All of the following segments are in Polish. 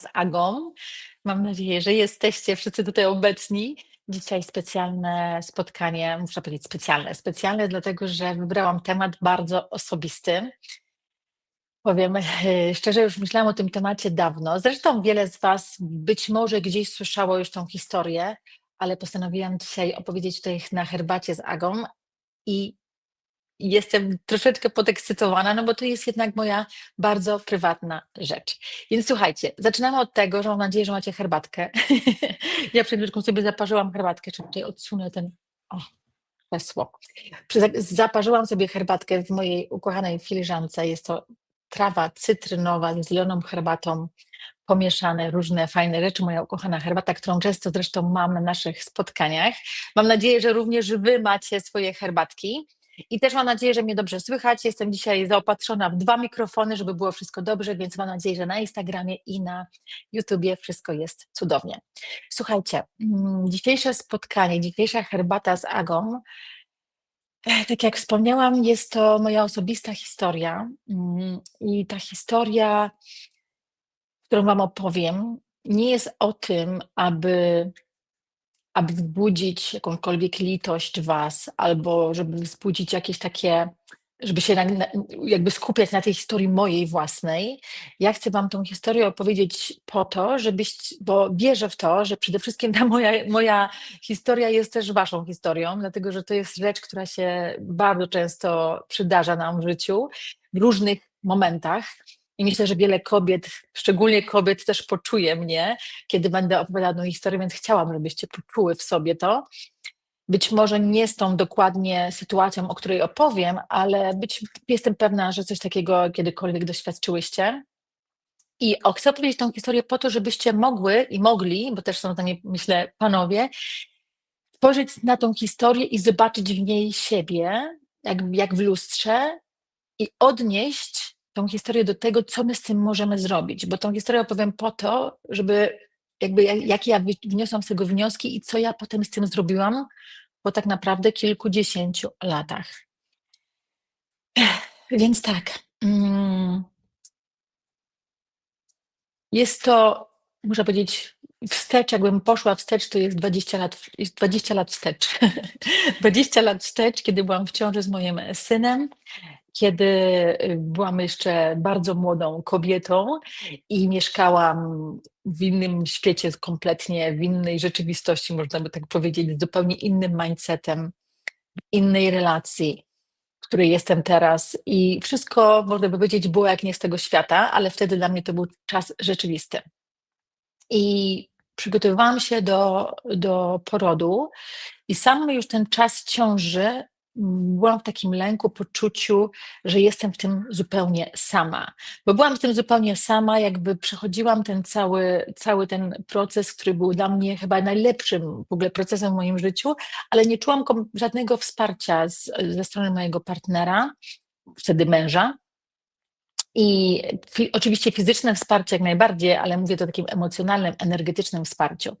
z Agą. Mam nadzieję, że jesteście wszyscy tutaj obecni. Dzisiaj specjalne spotkanie, muszę powiedzieć specjalne. Specjalne dlatego, że wybrałam temat bardzo osobisty. Powiem e, szczerze, już myślałam o tym temacie dawno. Zresztą wiele z Was być może gdzieś słyszało już tą historię, ale postanowiłam dzisiaj opowiedzieć tutaj na herbacie z Agą i jestem troszeczkę podekscytowana, no bo to jest jednak moja bardzo prywatna rzecz. Więc słuchajcie, zaczynamy od tego, że mam nadzieję, że macie herbatkę. ja przed chwilką sobie zaparzyłam herbatkę, czy tutaj odsunę ten o, krzesło. Zaparzyłam sobie herbatkę w mojej ukochanej filiżance. Jest to trawa cytrynowa z zieloną herbatą, pomieszane różne fajne rzeczy. Moja ukochana herbata, którą często zresztą mam na naszych spotkaniach. Mam nadzieję, że również Wy macie swoje herbatki. I też mam nadzieję, że mnie dobrze słychać. Jestem dzisiaj zaopatrzona w dwa mikrofony, żeby było wszystko dobrze, więc mam nadzieję, że na Instagramie i na YouTubie wszystko jest cudownie. Słuchajcie, mm, dzisiejsze spotkanie, dzisiejsza herbata z Agą, e, tak jak wspomniałam, jest to moja osobista historia. Mm, I ta historia, którą Wam opowiem, nie jest o tym, aby aby wzbudzić jakąkolwiek litość was, albo żeby wzbudzić jakieś takie, żeby się na, na, jakby skupiać na tej historii mojej własnej. Ja chcę wam tą historię opowiedzieć po to, żebyś, bo wierzę w to, że przede wszystkim ta moja, moja historia jest też waszą historią, dlatego że to jest rzecz, która się bardzo często przydarza nam w życiu, w różnych momentach. I myślę, że wiele kobiet, szczególnie kobiet, też poczuje mnie, kiedy będę opowiadała tą historię, więc chciałam, żebyście poczuły w sobie to. Być może nie z tą dokładnie sytuacją, o której opowiem, ale być, jestem pewna, że coś takiego kiedykolwiek doświadczyłyście. I chcę opowiedzieć tą historię po to, żebyście mogły i mogli, bo też są tam, myślę, panowie, spojrzeć na tą historię i zobaczyć w niej siebie, jak, jak w lustrze, i odnieść tą historię do tego, co my z tym możemy zrobić, bo tą historię opowiem po to, żeby jakby jakie ja wniosłam z tego wnioski i co ja potem z tym zrobiłam po tak naprawdę kilkudziesięciu latach. Więc tak. Mm, jest to, muszę powiedzieć, wstecz, jakbym poszła wstecz, to jest 20 lat, 20 lat wstecz. 20 lat wstecz, kiedy byłam w ciąży z moim synem kiedy y, byłam jeszcze bardzo młodą kobietą i mieszkałam w innym świecie, kompletnie w innej rzeczywistości, można by tak powiedzieć, z zupełnie innym mindsetem, w innej relacji, w której jestem teraz. I wszystko, można by powiedzieć, było jak nie z tego świata, ale wtedy dla mnie to był czas rzeczywisty. I przygotowywałam się do, do porodu, i sam już ten czas ciąży byłam w takim lęku, poczuciu, że jestem w tym zupełnie sama. Bo byłam w tym zupełnie sama, jakby przechodziłam ten cały, cały ten proces, który był dla mnie chyba najlepszym w ogóle procesem w moim życiu, ale nie czułam żadnego wsparcia z, ze strony mojego partnera, wtedy męża. I fi, oczywiście fizyczne wsparcie jak najbardziej, ale mówię to takim emocjonalnym, energetycznym wsparciu.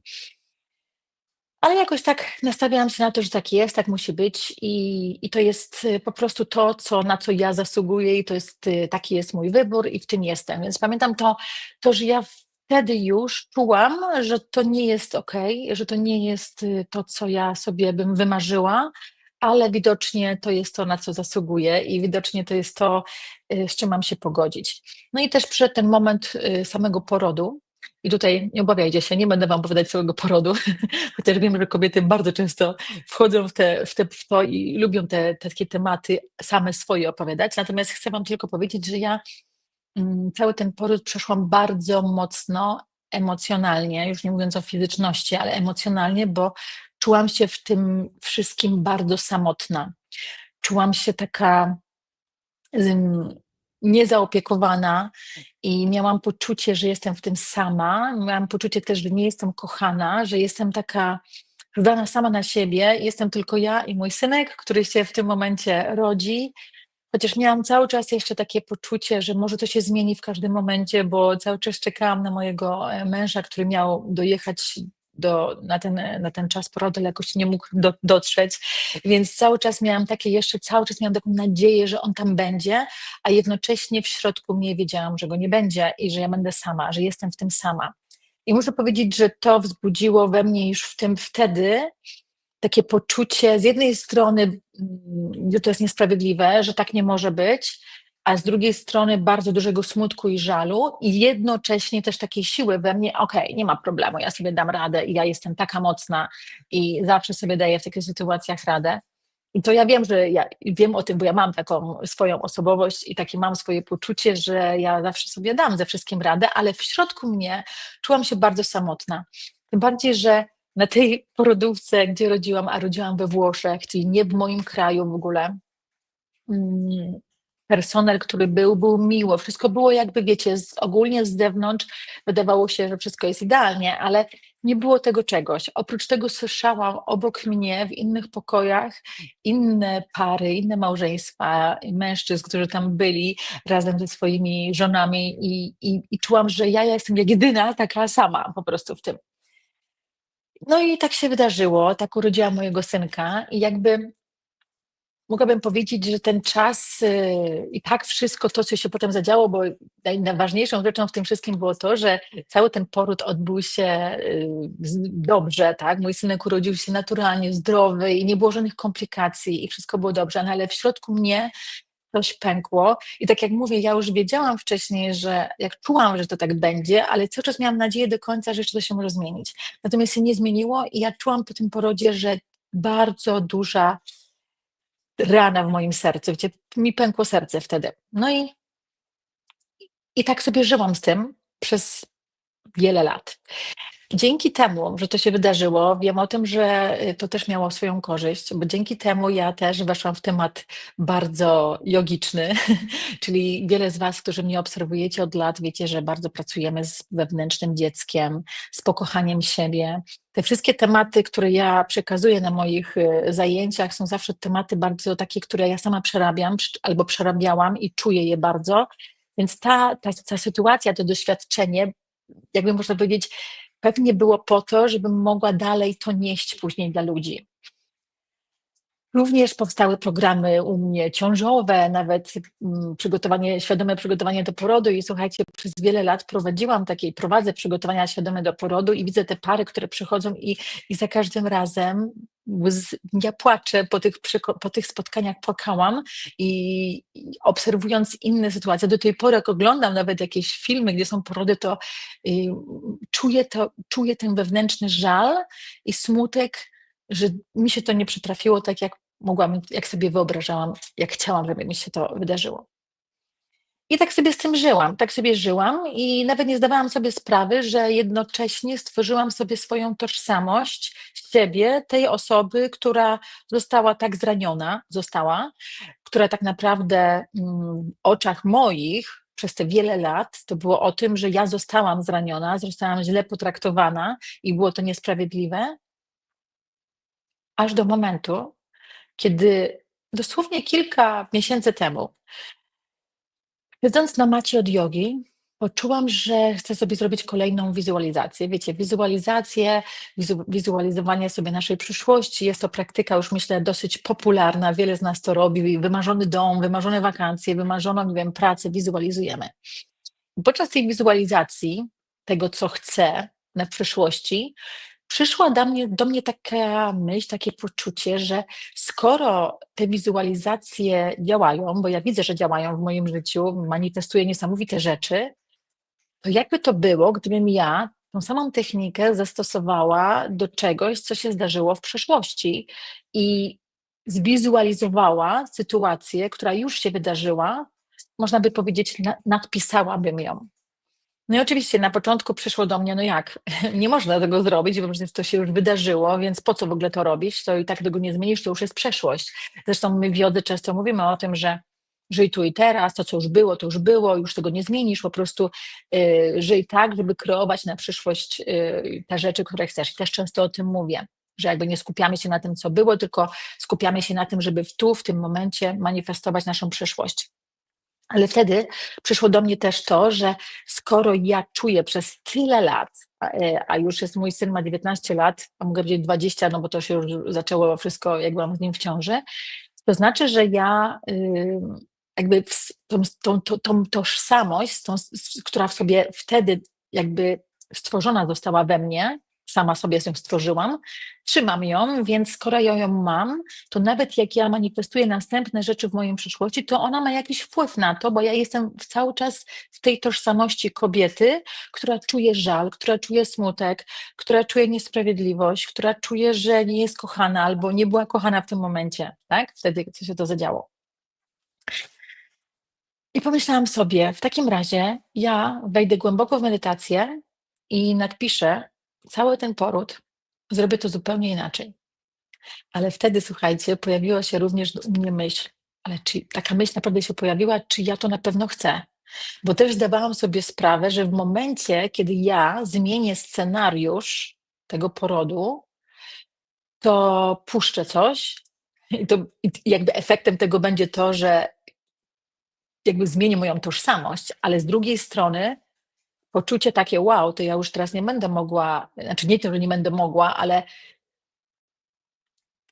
Ale jakoś tak nastawiałam się na to, że tak jest, tak musi być i, i to jest y, po prostu to, co, na co ja zasługuję i to jest, y, taki jest mój wybór i w tym jestem. Więc pamiętam to, to że ja wtedy już czułam, że to nie jest ok, że to nie jest y, to, co ja sobie bym wymarzyła, ale widocznie to jest to, na co zasługuję i widocznie to jest to, z czym mam się pogodzić. No i też przed ten moment samego porodu, i tutaj nie obawiajcie się, nie będę Wam opowiadać całego porodu, chociaż wiem, że kobiety bardzo często wchodzą w, te, w, te, w to i lubią te, te takie tematy same swoje opowiadać. Natomiast chcę Wam tylko powiedzieć, że ja mm, cały ten poród przeszłam bardzo mocno emocjonalnie, już nie mówiąc o fizyczności, ale emocjonalnie, bo czułam się w tym wszystkim bardzo samotna. Czułam się taka niezaopiekowana i miałam poczucie, że jestem w tym sama. Miałam poczucie też, że nie jestem kochana, że jestem taka zdana sama na siebie. Jestem tylko ja i mój synek, który się w tym momencie rodzi. Chociaż miałam cały czas jeszcze takie poczucie, że może to się zmieni w każdym momencie, bo cały czas czekałam na mojego e, męża, który miał dojechać do, na, ten, na ten czas porodu, ale jakoś nie mógł do, dotrzeć, więc cały czas miałam takie jeszcze, cały czas miałam taką nadzieję, że on tam będzie, a jednocześnie w środku mnie wiedziałam, że go nie będzie i że ja będę sama, że jestem w tym sama. I muszę powiedzieć, że to wzbudziło we mnie już w tym wtedy takie poczucie, z jednej strony, mm, to jest niesprawiedliwe, że tak nie może być, a z drugiej strony bardzo dużego smutku i żalu i jednocześnie też takiej siły we mnie, okej, okay, nie ma problemu, ja sobie dam radę i ja jestem taka mocna i zawsze sobie daję w takich sytuacjach radę. I to ja wiem, że ja wiem o tym, bo ja mam taką swoją osobowość i takie mam swoje poczucie, że ja zawsze sobie dam ze wszystkim radę, ale w środku mnie czułam się bardzo samotna. Tym bardziej, że na tej porodówce, gdzie rodziłam, a rodziłam we Włoszech, czyli nie w moim kraju w ogóle, mm, personel, który był, był miło. Wszystko było jakby, wiecie, z, ogólnie z zewnątrz wydawało się, że wszystko jest idealnie, ale nie było tego czegoś. Oprócz tego słyszałam obok mnie w innych pokojach inne pary, inne małżeństwa, mężczyzn, którzy tam byli razem ze swoimi żonami i, i, i czułam, że ja, jestem jak jedyna taka sama po prostu w tym. No i tak się wydarzyło, tak urodziłam mojego synka i jakby mogłabym powiedzieć, że ten czas y, i tak wszystko to, co się potem zadziało, bo najważniejszą rzeczą w tym wszystkim było to, że cały ten poród odbył się y, dobrze, tak? Mój synek urodził się naturalnie, zdrowy i nie było żadnych komplikacji i wszystko było dobrze, no ale w środku mnie coś pękło. I tak jak mówię, ja już wiedziałam wcześniej, że jak czułam, że to tak będzie, ale cały czas miałam nadzieję do końca, że jeszcze to się może zmienić. Natomiast się nie zmieniło i ja czułam po tym porodzie, że bardzo duża rana w moim sercu, gdzie mi pękło serce wtedy. No i, i tak sobie żyłam z tym przez wiele lat. Dzięki temu, że to się wydarzyło, wiem o tym, że y, to też miało swoją korzyść, bo dzięki temu ja też weszłam w temat bardzo jogiczny, czyli wiele z Was, którzy mnie obserwujecie od lat, wiecie, że bardzo pracujemy z wewnętrznym dzieckiem, z pokochaniem siebie. Te wszystkie tematy, które ja przekazuję na moich y, zajęciach, są zawsze tematy bardzo takie, które ja sama przerabiam albo przerabiałam i czuję je bardzo. Więc ta, ta, ta sytuacja, to doświadczenie, jakby można powiedzieć, pewnie było po to, żebym mogła dalej to nieść później dla ludzi. Również powstały programy u mnie ciążowe, nawet mm, przygotowanie, świadome przygotowanie do porodu. I słuchajcie, przez wiele lat prowadziłam takie, prowadzę przygotowania świadome do porodu i widzę te pary, które przychodzą i, i za każdym razem ja płaczę po tych, po tych spotkaniach, płakałam i, obserwując inne sytuacje, do tej pory jak oglądam nawet jakieś filmy, gdzie są porody, to y, czuję, to, czuję ten wewnętrzny żal i smutek, że mi się to nie przytrafiło tak, jak mogłam, jak sobie wyobrażałam, jak chciałam, żeby mi się to wydarzyło. I tak sobie z tym żyłam, tak sobie żyłam i nawet nie zdawałam sobie sprawy, że jednocześnie stworzyłam sobie swoją tożsamość siebie, tej osoby, która została tak zraniona, została, która tak naprawdę mm, w oczach moich przez te wiele lat to było o tym, że ja zostałam zraniona, zostałam źle potraktowana i było to niesprawiedliwe, aż do momentu, kiedy dosłownie kilka miesięcy temu, siedząc na macie od jogi, poczułam, że chcę sobie zrobić kolejną wizualizację. Wiecie, wizualizację, wizu, wizualizowanie sobie naszej przyszłości jest to praktyka już myślę dosyć popularna, wiele z nas to robi, wymarzony dom, wymarzone wakacje, wymarzoną, nie wiem, pracę wizualizujemy. Podczas tej wizualizacji tego, co chcę na przyszłości, przyszła do mnie, do mnie taka myśl, takie poczucie, że skoro te wizualizacje działają, bo ja widzę, że działają w moim życiu, manifestuję niesamowite rzeczy, to jakby to było, gdybym ja tą samą technikę zastosowała do czegoś, co się zdarzyło w przeszłości i zwizualizowała sytuację, która już się wydarzyła, można by powiedzieć, nadpisałabym ją. No i oczywiście na początku przyszło do mnie, no jak, nie można tego zrobić, bo to się już wydarzyło, więc po co w ogóle to robić? To i tak tego nie zmienisz, to już jest przeszłość. Zresztą my w Jodze często mówimy o tym, że żyj tu i teraz, to co już było, to już było, już tego nie zmienisz, po prostu y, żyj tak, żeby kreować na przyszłość y, te rzeczy, które chcesz. I też często o tym mówię, że jakby nie skupiamy się na tym, co było, tylko skupiamy się na tym, żeby tu, w tym momencie manifestować naszą przyszłość. Ale wtedy przyszło do mnie też to, że skoro ja czuję przez tyle lat, a, e, już jest mój syn ma 19 lat, a mogę powiedzieć 20, no bo to się już zaczęło wszystko, jak byłam z nim w ciąży, to znaczy, że ja y, jakby tą, tą, tą, tą tożsamość, tą, która w sobie wtedy jakby stworzona została we mnie, sama sobie ją stworzyłam, trzymam ją, więc skoro ja ją mam, to nawet jak ja manifestuję następne rzeczy w mojej przyszłości, to ona ma jakiś wpływ na to, bo ja jestem cały czas w tej tożsamości kobiety, która czuje żal, która czuje smutek, która czuje niesprawiedliwość, która czuje, że nie jest kochana albo nie była kochana w tym momencie, tak? Wtedy, co się to zadziało. I pomyślałam sobie, w takim razie ja wejdę głęboko w medytację i nadpiszę cały ten poród, zrobię to zupełnie inaczej. Ale wtedy, słuchajcie, pojawiła się również u mnie myśl, ale czy taka myśl naprawdę się pojawiła, czy ja to na pewno chcę? Bo też zdawałam sobie sprawę, że w momencie, kiedy ja zmienię scenariusz tego porodu, to puszczę coś, i to jakby efektem tego będzie to, że jakby zmienię moją tożsamość, ale z drugiej strony poczucie takie, wow, to ja już teraz nie będę mogła, znaczy nie to, że nie będę mogła, ale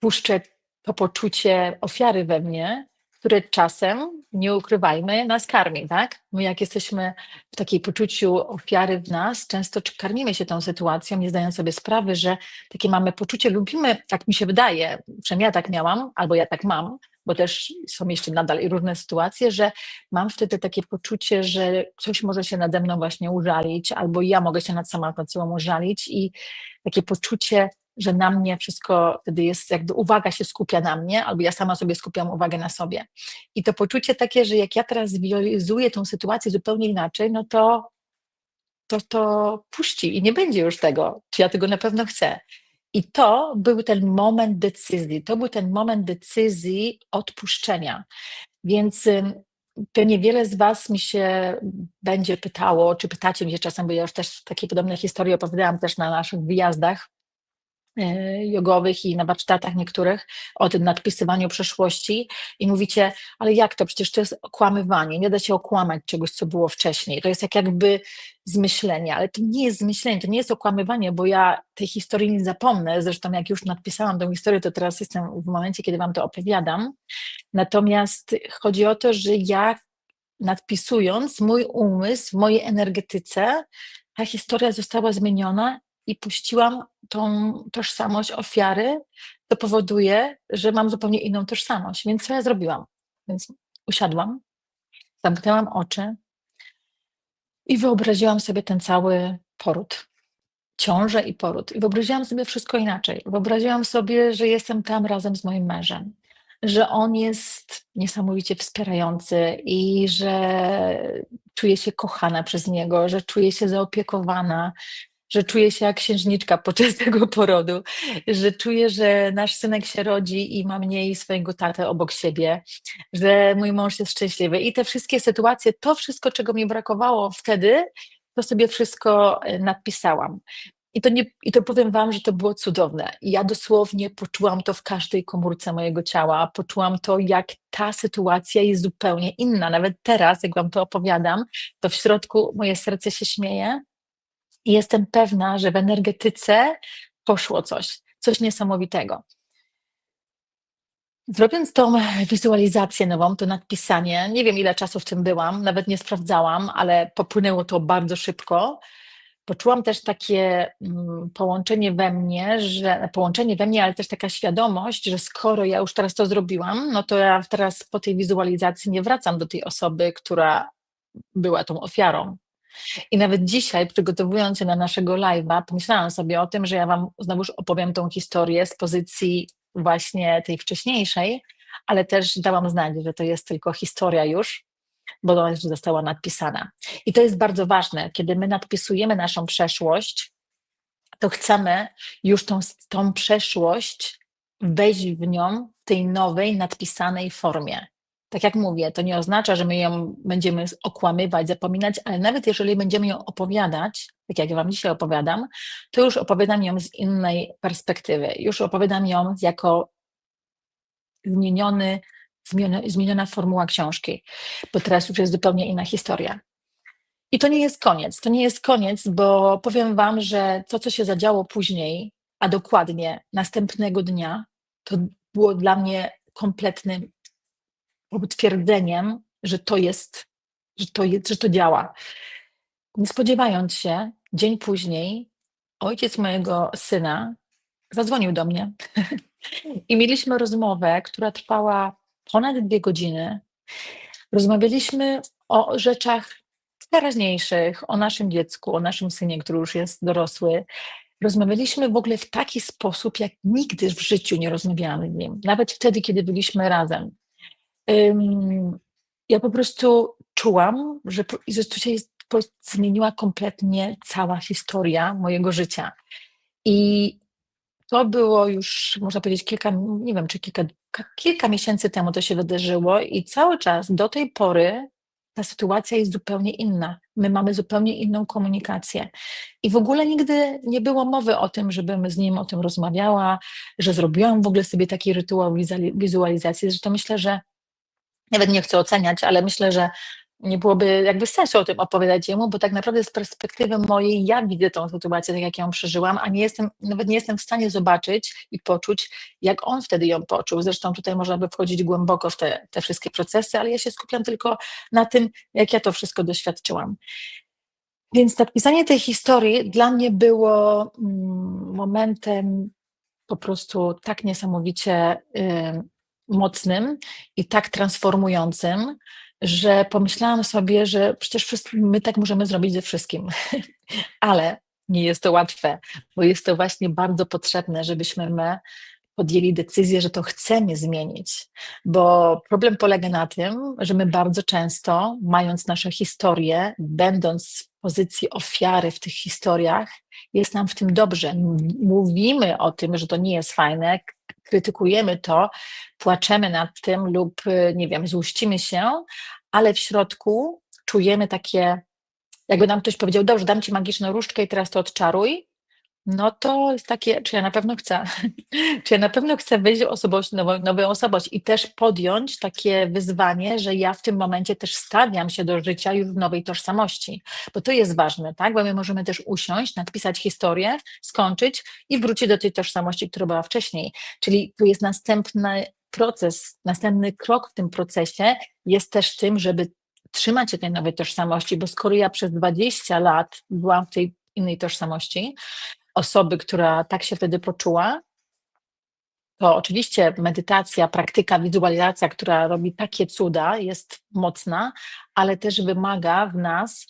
puszczę to poczucie ofiary we mnie, które czasem, nie ukrywajmy, nas karmi, tak? My jak jesteśmy w takiej poczuciu ofiary w nas, często karmimy się tą sytuacją, nie zdając sobie sprawy, że takie mamy poczucie, lubimy, tak mi się wydaje, przynajmniej ja tak miałam, albo ja tak mam, bo też są jeszcze nadal różne sytuacje, że mam wtedy takie poczucie, że ktoś może się nade mną właśnie użalić, albo ja mogę się nad samą nad sobą użalić i takie poczucie, że na mnie wszystko wtedy jest, jakby uwaga się skupia na mnie, albo ja sama sobie skupiam uwagę na sobie. I to poczucie takie, że jak ja teraz wizualizuję tą sytuację zupełnie inaczej, no to to, to puści i nie będzie już tego, czy ja tego na pewno chcę. I to był ten moment decyzji, to był ten moment decyzji odpuszczenia. Więc pewnie wiele z Was mi się będzie pytało, czy pytacie mnie czasem, bo ja już też takie podobne historie opowiadałam też na naszych wyjazdach, jogowych i na warsztatach niektórych o tym nadpisywaniu przeszłości i mówicie, ale jak to? Przecież to jest okłamywanie, nie da się okłamać czegoś, co było wcześniej. To jest jak jakby zmyślenie, ale to nie jest zmyślenie, to nie jest okłamywanie, bo ja tej historii nie zapomnę. Zresztą jak już nadpisałam tę historię, to teraz jestem w momencie, kiedy wam to opowiadam. Natomiast chodzi o to, że ja nadpisując mój umysł w mojej energetyce, ta historia została zmieniona i puściłam tą tożsamość ofiary, to powoduje, że mam zupełnie inną tożsamość. Więc co ja zrobiłam? Więc usiadłam, zamknęłam oczy i wyobraziłam sobie ten cały poród. Ciążę i poród. I wyobraziłam sobie wszystko inaczej. Wyobraziłam sobie, że jestem tam razem z moim mężem, że on jest niesamowicie wspierający i że czuję się kochana przez niego, że czuję się zaopiekowana, że czuję się jak księżniczka podczas tego porodu, że czuję, że nasz synek się rodzi i ma mnie i swojego tatę obok siebie, że mój mąż jest szczęśliwy. I te wszystkie sytuacje, to wszystko, czego mi brakowało wtedy, to sobie wszystko e, napisałam. I to, nie, I to powiem Wam, że to było cudowne. Ja dosłownie poczułam to w każdej komórce mojego ciała. Poczułam to, jak ta sytuacja jest zupełnie inna. Nawet teraz, jak Wam to opowiadam, to w środku moje serce się śmieje, i jestem pewna, że w energetyce poszło coś, coś niesamowitego. Zrobiąc tą wizualizację nową, to nadpisanie, nie wiem ile czasu w tym byłam, nawet nie sprawdzałam, ale popłynęło to bardzo szybko. Poczułam też takie mm, połączenie we mnie, że połączenie we mnie, ale też taka świadomość, że skoro ja już teraz to zrobiłam, no to ja teraz po tej wizualizacji nie wracam do tej osoby, która była tą ofiarą, i nawet dzisiaj, przygotowując się na naszego live'a, pomyślałam sobie o tym, że ja Wam znowuż opowiem tą historię z pozycji właśnie tej wcześniejszej, ale też dałam znać, że to jest tylko historia już, bo ona już została nadpisana. I to jest bardzo ważne, kiedy my nadpisujemy naszą przeszłość, to chcemy już tą, tą przeszłość wejść w nią w tej nowej, nadpisanej formie tak jak mówię, to nie oznacza, że my ją będziemy okłamywać, zapominać, ale nawet jeżeli będziemy ją opowiadać, tak jak ja Wam dzisiaj opowiadam, to już opowiadam ją z innej perspektywy. Już opowiadam ją jako zmieniony zmieniona, formuła książki, bo teraz już jest zupełnie inna historia. I to nie jest koniec. To nie jest koniec, bo powiem Wam, że to, co się zadziało później, a dokładnie następnego dnia, to było dla mnie kompletnym potwierdzeniem, że to jest, że to, jest, że to działa. Nie spodziewając się, dzień później ojciec mojego syna zadzwonił do mnie i mieliśmy rozmowę, która trwała ponad dwie godziny. Rozmawialiśmy o rzeczach teraźniejszych, o naszym dziecku, o naszym synie, który już jest dorosły. Rozmawialiśmy w ogóle w taki sposób, jak nigdy w życiu nie rozmawiałam z nim, nawet wtedy, kiedy byliśmy razem. Ja po prostu czułam, że, że się jest, zmieniła kompletnie cała historia mojego życia. I to było już, można powiedzieć, kilka, nie wiem, czy kilka, kilka miesięcy temu to się wydarzyło, i cały czas do tej pory ta sytuacja jest zupełnie inna. My mamy zupełnie inną komunikację. I w ogóle nigdy nie było mowy o tym, żebym z nim o tym rozmawiała, że zrobiłam w ogóle sobie taki rytuał wizualizacji. Zresztą myślę, że nawet nie chcę oceniać, ale myślę, że nie byłoby jakby sensu o tym opowiadać jemu, bo tak naprawdę z perspektywy mojej ja widzę tą sytuację tak, jak ją przeżyłam, a nie jestem, nawet nie jestem w stanie zobaczyć i poczuć, jak on wtedy ją poczuł. Zresztą tutaj można by wchodzić głęboko w te, te wszystkie procesy, ale ja się skupiam tylko na tym, jak ja to wszystko doświadczyłam. Więc napisanie tej historii dla mnie było mm, momentem po prostu tak niesamowicie mocnym i tak transformującym, że pomyślałam sobie, że przecież my tak możemy zrobić ze wszystkim, ale nie jest to łatwe, bo jest to właśnie bardzo potrzebne, żebyśmy my podjęli decyzję, że to chcemy zmienić. Bo problem polega na tym, że my bardzo często, mając nasze historie, będąc w pozycji ofiary w tych historiach, jest nam w tym dobrze. Mówimy o tym, że to nie jest fajne, krytykujemy to, płaczemy nad tym lub, nie wiem, złościmy się, ale w środku czujemy takie, jakby nam ktoś powiedział, dobrze, dam ci magiczną różdżkę i teraz to odczaruj, no to jest takie, czy ja na pewno chcę, czy ja na pewno chcę wejść w osobowość, nową, nową osobowość i też podjąć takie wyzwanie, że ja w tym momencie też stawiam się do życia już w nowej tożsamości, bo to jest ważne, tak, bo my możemy też usiąść, napisać historię, skończyć i wrócić do tej tożsamości, która była wcześniej, czyli tu jest następny proces, następny krok w tym procesie jest też tym, żeby trzymać się tej nowej tożsamości, bo skoro ja przez 20 lat byłam w tej innej tożsamości, osoby, która tak się wtedy poczuła, to oczywiście medytacja, praktyka, wizualizacja, która robi takie cuda, jest mocna, ale też wymaga w nas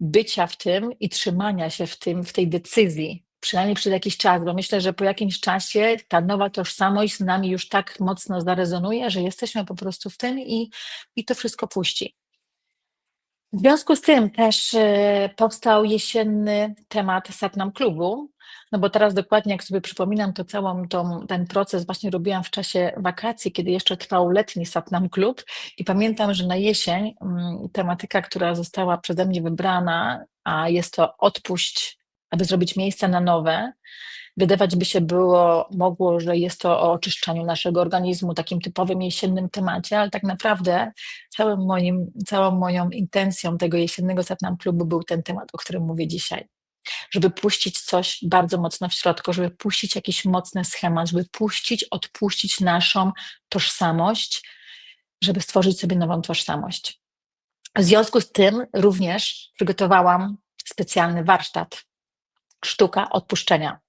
bycia w tym i trzymania się w tym, w tej decyzji, przynajmniej przez jakiś czas, bo myślę, że po jakimś czasie ta nowa tożsamość z nami już tak mocno zarezonuje, że jesteśmy po prostu w tym i, i to wszystko puści. W związku z tym też e, powstał jesienny temat Satnam Klubu, no bo teraz dokładnie jak sobie przypominam, to całą tą, ten proces właśnie robiłam w czasie wakacji, kiedy jeszcze trwał letni Satnam Klub i pamiętam, że na jesień mm, tematyka, która została przeze mnie wybrana, a jest to odpuść, aby zrobić miejsce na nowe, wydawać by się było, mogło, że jest to o oczyszczaniu naszego organizmu, takim typowym jesiennym temacie, ale tak naprawdę całym moim, całą moją intencją tego jesiennego Satnam Klubu był ten temat, o którym mówię dzisiaj. Żeby puścić coś bardzo mocno w środku, żeby puścić jakiś mocny schemat, żeby puścić, odpuścić naszą tożsamość, żeby stworzyć sobie nową tożsamość. W związku z tym również przygotowałam specjalny warsztat Sztuka Odpuszczenia.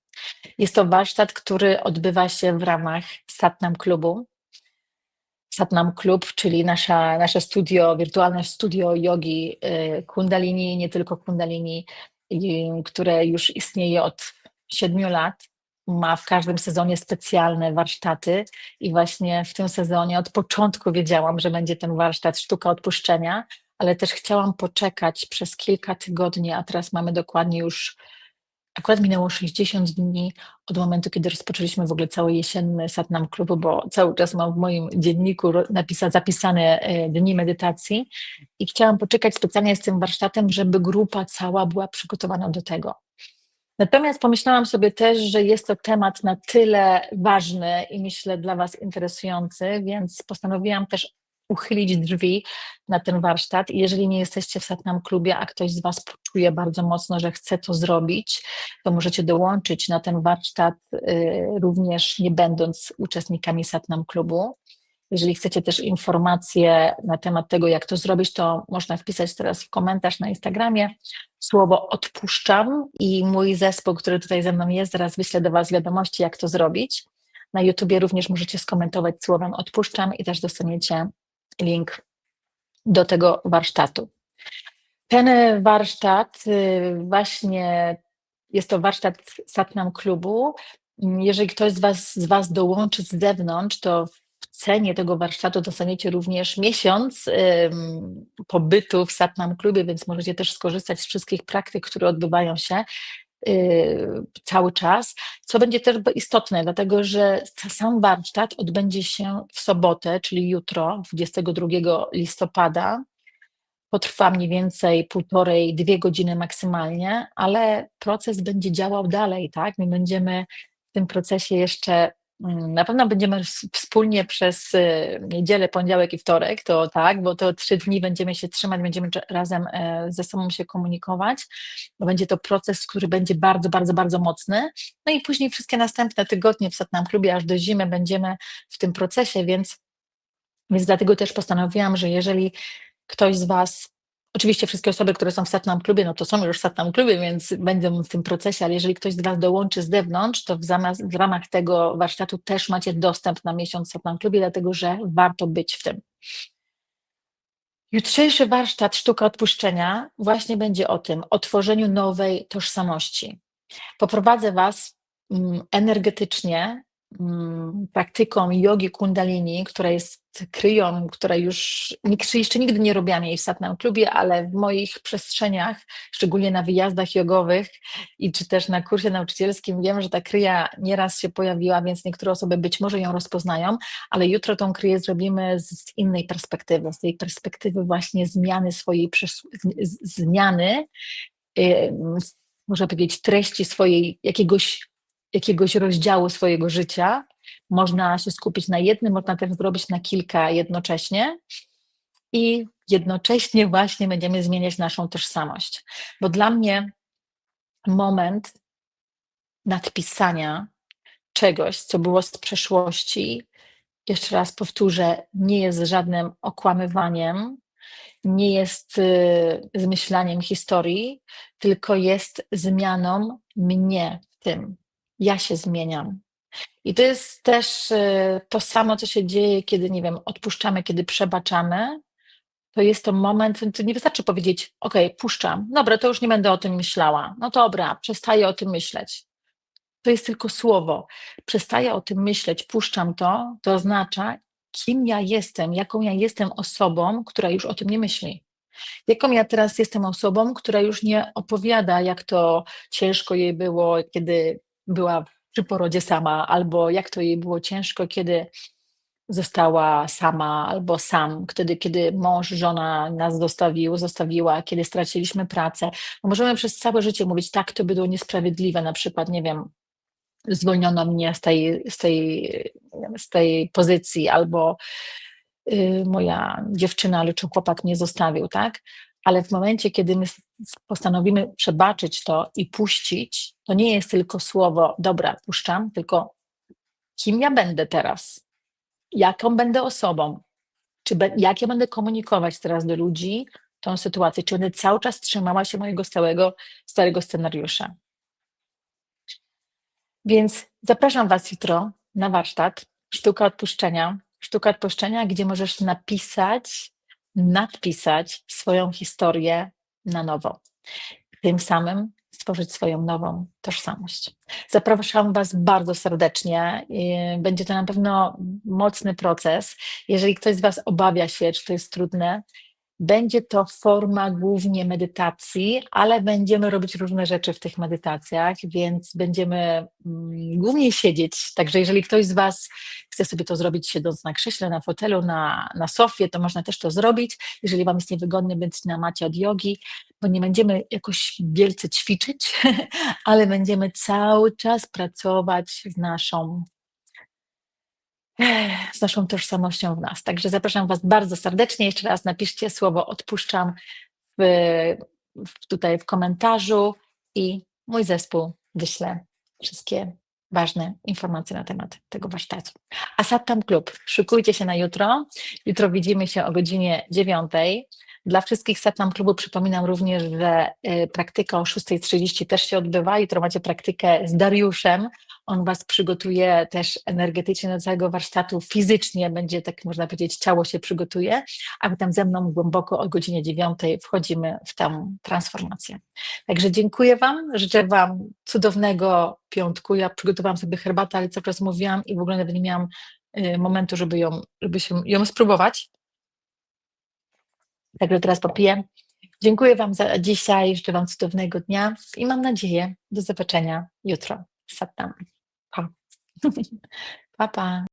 Jest to warsztat, który odbywa się w ramach Satnam Klubu. Satnam Klub, czyli nasza, nasze studio, wirtualne studio jogi y, Kundalini, nie tylko Kundalini, które już istnieje od siedmiu lat. Ma w każdym sezonie specjalne warsztaty i właśnie w tym sezonie od początku wiedziałam, że będzie ten warsztat sztuka odpuszczenia, ale też chciałam poczekać przez kilka tygodni, a teraz mamy dokładnie już Akurat minęło 60 dni od momentu, kiedy rozpoczęliśmy w ogóle cały jesienny Satnam Klubu, bo cały czas mam w moim dzienniku zapisane e, dni medytacji i chciałam poczekać specjalnie z tym warsztatem, żeby grupa cała była przygotowana do tego. Natomiast pomyślałam sobie też, że jest to temat na tyle ważny i myślę dla Was interesujący, więc postanowiłam też uchylić drzwi na ten warsztat. I jeżeli nie jesteście w Satnam Klubie, a ktoś z Was poczuje bardzo mocno, że chce to zrobić, to możecie dołączyć na ten warsztat y, również nie będąc uczestnikami Satnam Klubu. Jeżeli chcecie też informacje na temat tego, jak to zrobić, to można wpisać teraz w komentarz na Instagramie słowo odpuszczam i mój zespół, który tutaj ze mną jest, zaraz wyślę do Was wiadomości, jak to zrobić. Na YouTubie również możecie skomentować słowem odpuszczam i też dostaniecie link do tego warsztatu. Ten warsztat y, właśnie jest to warsztat Satnam Klubu. Jeżeli ktoś z was, z was dołączy z zewnątrz, to w cenie tego warsztatu dostaniecie również miesiąc ym, pobytu w Satnam Klubie, więc możecie też skorzystać z wszystkich praktyk, które odbywają się cały czas, co będzie też istotne, dlatego że sam warsztat odbędzie się w sobotę, czyli jutro, 22 listopada. Potrwa mniej więcej półtorej, dwie godziny maksymalnie, ale proces będzie działał dalej, tak? My będziemy w tym procesie jeszcze na pewno będziemy wspólnie przez y, niedzielę, poniedziałek i wtorek, to tak, bo to trzy dni będziemy się trzymać, będziemy razem e, ze sobą się komunikować, bo będzie to proces, który będzie bardzo, bardzo, bardzo mocny. No i później wszystkie następne tygodnie w Satnam Klubie, aż do zimy będziemy w tym procesie, więc, więc dlatego też postanowiłam, że jeżeli ktoś z Was Oczywiście wszystkie osoby, które są w Satnam Klubie, no to są już w Satnam Klubie, więc będą w tym procesie, ale jeżeli ktoś z Was dołączy z zewnątrz, to w, zamaz, w ramach tego warsztatu też macie dostęp na miesiąc w Satnam Klubie, dlatego że warto być w tym. Jutrzejszy warsztat Sztuka Odpuszczenia właśnie będzie o tym, o tworzeniu nowej tożsamości. Poprowadzę Was mm, energetycznie Mm, praktyką jogi kundalini, która jest kryją, która już jeszcze nigdy nie robiłam jej w Satnam Klubie, ale w moich przestrzeniach, szczególnie na wyjazdach jogowych i czy też na kursie nauczycielskim wiem, że ta kryja nieraz się pojawiła, więc niektóre osoby być może ją rozpoznają, ale jutro tą kryję zrobimy z innej perspektywy, z tej perspektywy właśnie zmiany swojej, zmiany, yy, można powiedzieć, treści swojej jakiegoś jakiegoś rozdziału swojego życia. Można się skupić na jednym, można też zrobić na kilka jednocześnie i jednocześnie właśnie będziemy zmieniać naszą tożsamość. Bo dla mnie moment nadpisania czegoś, co było z przeszłości, jeszcze raz powtórzę, nie jest żadnym okłamywaniem, nie jest y, zmyślaniem historii, tylko jest zmianą mnie w tym ja się zmieniam. I to jest też y, to samo, co się dzieje, kiedy, nie wiem, odpuszczamy, kiedy przebaczamy. To jest to moment, to nie wystarczy powiedzieć, ok, puszczam, dobra, to już nie będę o tym myślała. No dobra, przestaję o tym myśleć. To jest tylko słowo. Przestaję o tym myśleć, puszczam to, to oznacza, kim ja jestem, jaką ja jestem osobą, która już o tym nie myśli. Jaką ja teraz jestem osobą, która już nie opowiada, jak to ciężko jej było, kiedy była przy porodzie sama, albo jak to jej było ciężko, kiedy została sama albo sam, wtedy, kiedy mąż, żona nas zostawił, zostawiła, kiedy straciliśmy pracę. No możemy przez całe życie mówić, tak, to było niesprawiedliwe, na przykład, nie wiem, zwolniono mnie z tej, z tej, z tej pozycji, albo y, moja dziewczyna, czy chłopak mnie zostawił, tak? ale w momencie, kiedy my postanowimy przebaczyć to i puścić, to nie jest tylko słowo, dobra, puszczam, tylko kim ja będę teraz? Jaką będę osobą? Czy be, jak ja będę komunikować teraz do ludzi tą sytuację? Czy będę cały czas trzymała się mojego stałego, starego scenariusza? Więc zapraszam Was jutro na warsztat Sztuka Odpuszczenia. Sztuka Odpuszczenia, gdzie możesz napisać nadpisać swoją historię na nowo. Tym samym stworzyć swoją nową tożsamość. Zapraszam Was bardzo serdecznie. Będzie to na pewno mocny proces. Jeżeli ktoś z Was obawia się, czy to jest trudne, Będzie to forma głównie medytacji, ale będziemy robić różne rzeczy w tych medytacjach, więc będziemy mm, głównie siedzieć. Także jeżeli ktoś z Was chce sobie to zrobić siedząc na krześle, na fotelu, na, na sofie, to można też to zrobić. Jeżeli Wam jest niewygodny, być na macie od jogi, bo nie będziemy jakoś wielce ćwiczyć, ale będziemy cały czas pracować z naszą z naszą tożsamością w nas. Także zapraszam Was bardzo serdecznie. Jeszcze raz napiszcie słowo odpuszczam w, w, tutaj w komentarzu i mój zespół wyśle wszystkie ważne informacje na temat tego warsztatu. A Sattam Klub, szykujcie się na jutro. Jutro widzimy się o godzinie 9. Dla wszystkich Satnam Klubu przypominam również, że y, praktyka o 6.30 też się odbywa. Jutro macie praktykę z Dariuszem. On Was przygotuje też energetycznie do całego warsztatu, fizycznie będzie, tak można powiedzieć, ciało się przygotuje, a my tam ze mną głęboko o godzinie 9 wchodzimy w tę transformację. Także dziękuję Wam, życzę Wam cudownego piątku. Ja przygotowałam sobie herbatę, ale cały czas mówiłam i w ogóle nawet nie miałam y, momentu, żeby ją, żeby się, ją spróbować. Także teraz popiję. Dziękuję Wam za dzisiaj, życzę Wam cudownego dnia i mam nadzieję do zobaczenia jutro. Satnam. Pa. pa, pa.